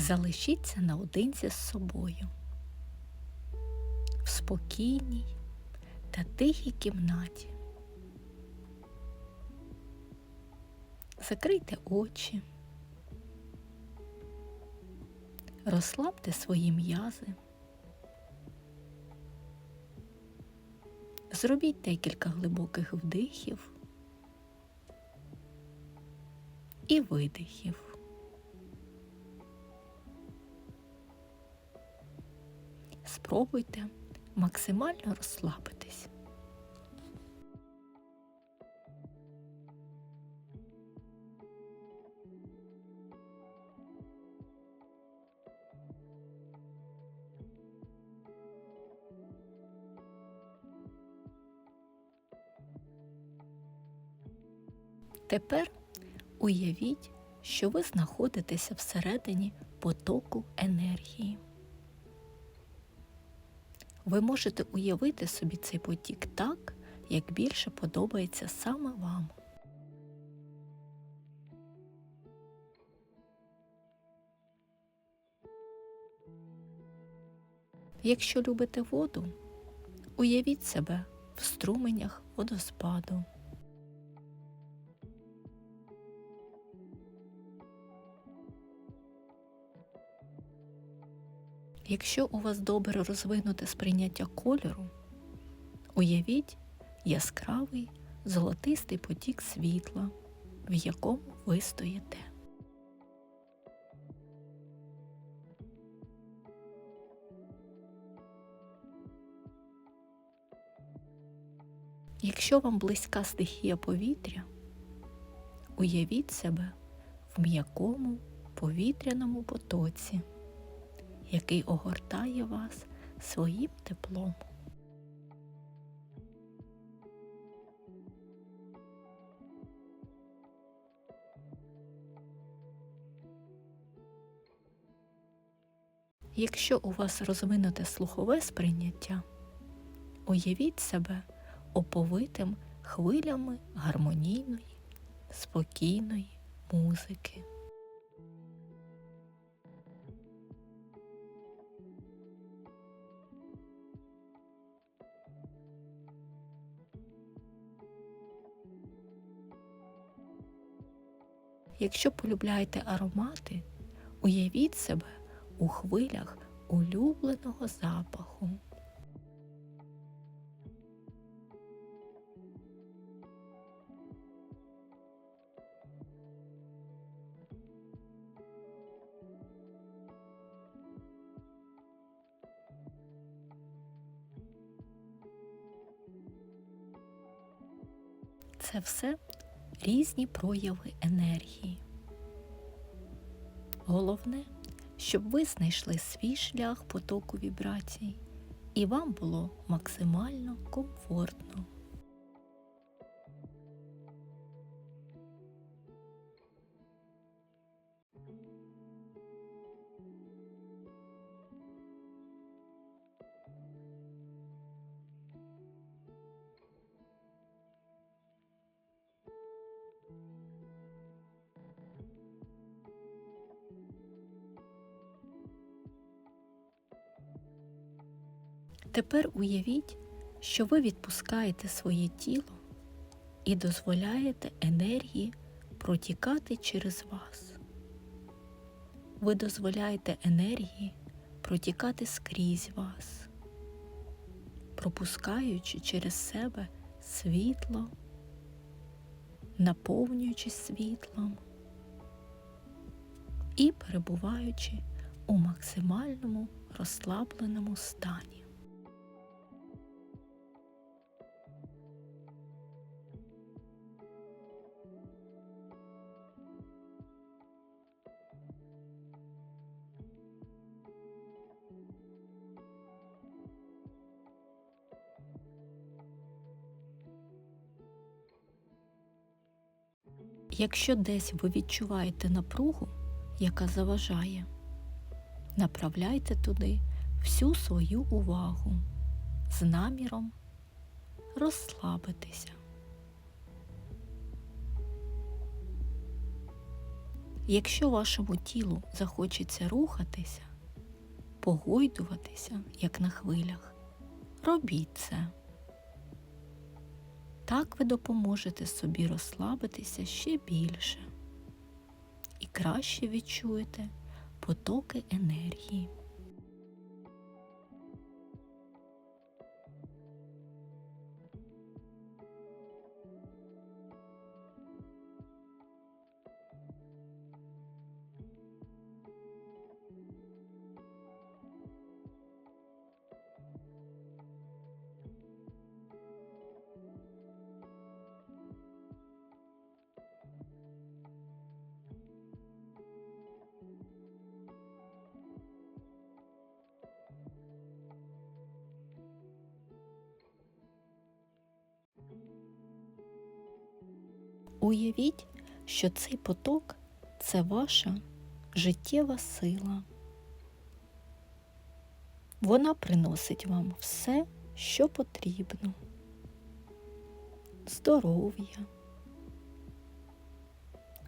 Залишіться наодинці з собою в спокійній та тихій кімнаті. Закрийте очі, розслабте свої м'язи, зробіть декілька глибоких вдихів і видихів. Спробуйте максимально розслабитись. Тепер уявіть, що ви знаходитеся всередині потоку енергії. Ви можете уявити собі цей потік так, як більше подобається саме вам. Якщо любите воду, уявіть себе в струменях водоспаду. Якщо у вас добре розвинуте сприйняття кольору, уявіть яскравий золотистий потік світла, в якому ви стоїте. Якщо вам близька стихія повітря, уявіть себе в м'якому повітряному потоці який огортає вас своїм теплом. Якщо у вас розвинуте слухове сприйняття, уявіть себе оповитим хвилями гармонійної, спокійної музики. Якщо полюбляєте аромати, уявіть себе у хвилях улюбленого запаху. Це все різні прояви енергії. Головне, щоб ви знайшли свій шлях потоку вібрацій, і вам було максимально комфортно. Тепер уявіть, що ви відпускаєте своє тіло і дозволяєте енергії протікати через вас. Ви дозволяєте енергії протікати скрізь вас, пропускаючи через себе світло, наповнюючись світлом і перебуваючи у максимальному розслабленому стані. Якщо десь ви відчуваєте напругу, яка заважає, направляйте туди всю свою увагу з наміром розслабитися. Якщо вашому тілу захочеться рухатися, погойдуватися, як на хвилях, робіть це. Так ви допоможете собі розслабитися ще більше і краще відчуєте потоки енергії. Уявіть, що цей поток це ваша життєва сила. Вона приносить вам все, що потрібно. Здоров'я,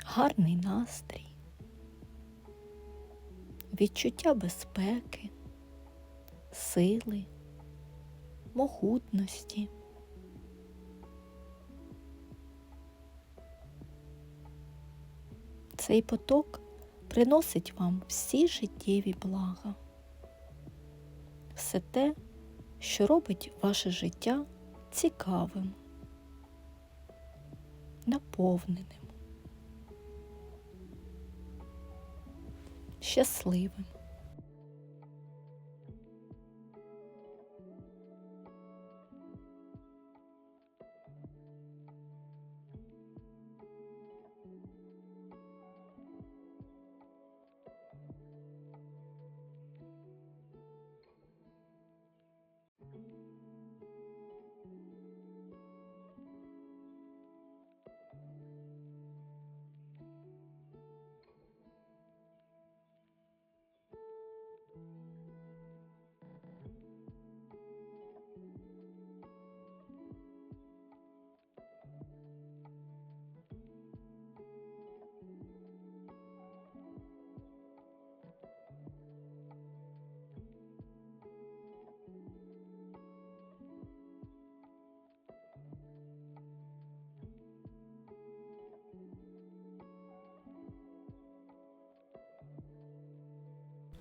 гарний настрій, відчуття безпеки, сили, могутності. Цей поток приносить вам всі життєві блага, все те, що робить ваше життя цікавим, наповненим, щасливим.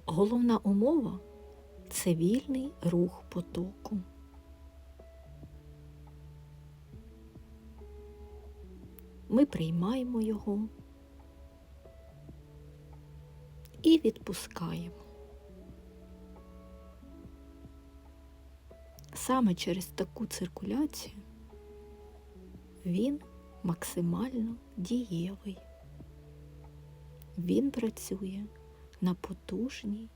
Головна умова це вільний рух потоку. Ми приймаємо його і відпускаємо. Саме через таку циркуляцію він максимально дієвий. Він працює на потужній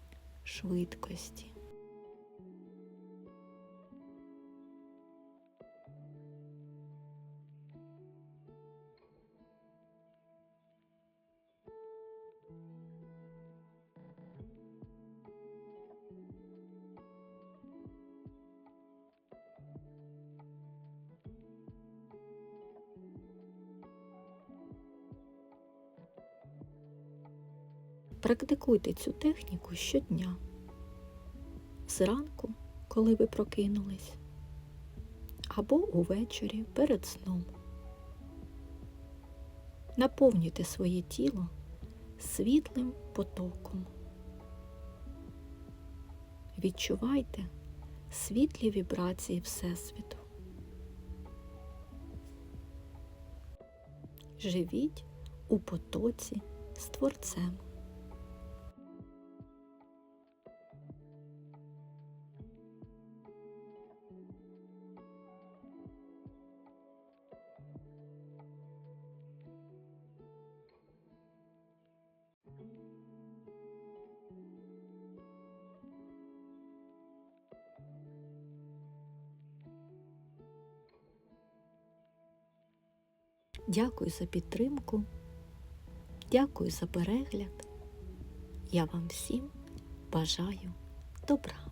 швидкості. Практикуйте цю техніку щодня. Зранку, коли ви прокинулись, або увечері перед сном. Наповнюйте своє тіло світлим потоком. Відчувайте світлі вібрації Всесвіту. Живіть у потоці з Творцем. Дякую за підтримку. Дякую за перегляд. Я вам всім бажаю добра.